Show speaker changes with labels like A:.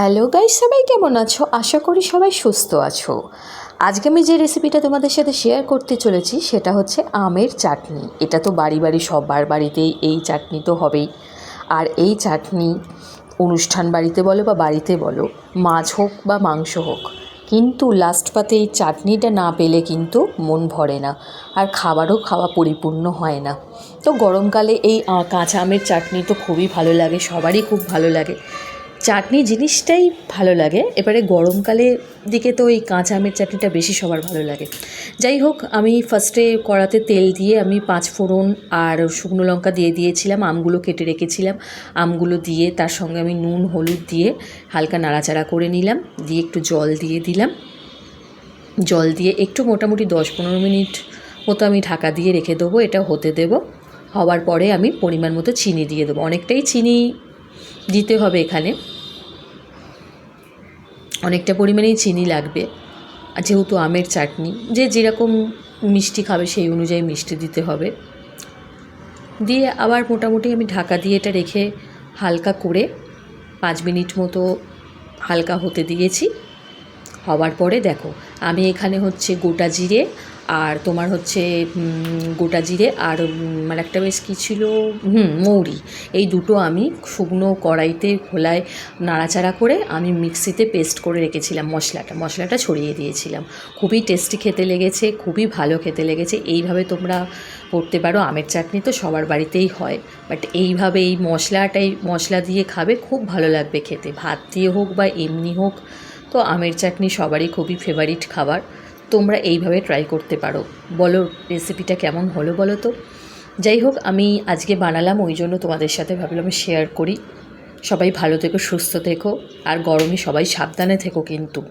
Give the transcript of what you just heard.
A: Hello guys, সবাই কেমন আছো? আশা করি সবাই সুস্থ আছো। আজকে আমি যে রেসিপিটা তোমাদের সাথে শেয়ার করতে চলেছি, সেটা হচ্ছে আমের চাটনি। এটা তো বাড়ি বাড়ি, সবার বাড়িতেই এই চাটনি তো হবেই। আর এই চাটনি অনুষ্ঠান বাড়িতে বলো বা বাড়িতে বলো, মাছ হোক বা মাংস হোক, কিন্তু লাস্ট পাতে এই চাটনিটা না পেলে কিন্তু মন ভরে না, আর খাবারও খাওয়া পরিপূর্ণ হয় না। তো গরমকালে এই কাঁচা আমের চাটনি তো খুবই ভালো লাগে, সবারই খুব ভালো লাগে। চাটনি জিনিসটাই ভালো লাগে। এবারে গরমকালে দিকে তো ওই কাঁচা আমের চাটনিটা বেশি সবার ভালো লাগে। যাই হোক, আমি ফার্স্টে কড়াতে তেল দিয়ে আমি পাঁচ ফোড়ন আর শুকনো লঙ্কা দিয়ে দিয়েছিলাম, আমগুলো কেটে রেখেছিলাম। আমগুলো দিয়ে তার সঙ্গে আমি নুন, হলুদ দিয়ে হালকা নাড়াচাড়া করে নিলাম, দিয়ে একটু জল দিয়ে দিলাম। জল দিয়ে একটু মোটামুটি দশ পনেরো মিনিট মতো আমি ঢাকা দিয়ে রেখে দেবো, এটা হতে দেবো। হওয়ার পরে আমি পরিমাণ মতো চিনি দিয়ে দেবো। অনেকটাই চিনি দিতে হবে এখানে। অনেকটা পরিমাণেই চিনি লাগবে। আর যেহেতু আমের চাটনি, যে যেরকম মিষ্টি খাবে সেই অনুযায়ী মিষ্টি দিতে হবে। দিয়ে আবার মোটামুটি আমি ঢাকা দিয়ে এটা রেখে হালকা করে পাঁচ মিনিট মতো হালকা হতে দিয়েছি। হওয়ার পরে দেখো, আমি এখানে হচ্ছে গোটা জিরে আর তোমার হচ্ছে গোটা জিরে আর আর একটা বেশ কী ছিল, হুম, মৌরি। এই দুটো আমি শুকনো কড়াইতে খোলায় নাড়াচাড়া করে আমি মিক্সিতে পেস্ট করে রেখেছিলাম মশলাটা। মশলাটা ছড়িয়ে দিয়েছিলাম। খুবই টেস্টি খেতে লেগেছে, খুবই ভালো খেতে লেগেছে। এইভাবে তোমরা করতে পারো, আমের চাটনি তো সবার বাড়িতেই হয়। বাট এইভাবে এই মশলাটাই, মশলা দিয়ে খাবে, খুব ভালো লাগবে খেতে। ভাত দিয়ে হোক বা এমনি হোক, তো আমের চাটনি সবারই খুবই ফেভারিট খাবার। তোমরা এইভাবে ট্রাই করতে পারো। বলো রেসিপিটা কেমন হলো বলো তো? যাই হোক, আমি আজকে বানালাম, ওই জন্য তোমাদের সাথে ভাবলাম শেয়ার করি। সবাই ভালো থেকো, সুস্থ থেকো, আর গরমে সবাই সাবধানে থেকো কিন্তু।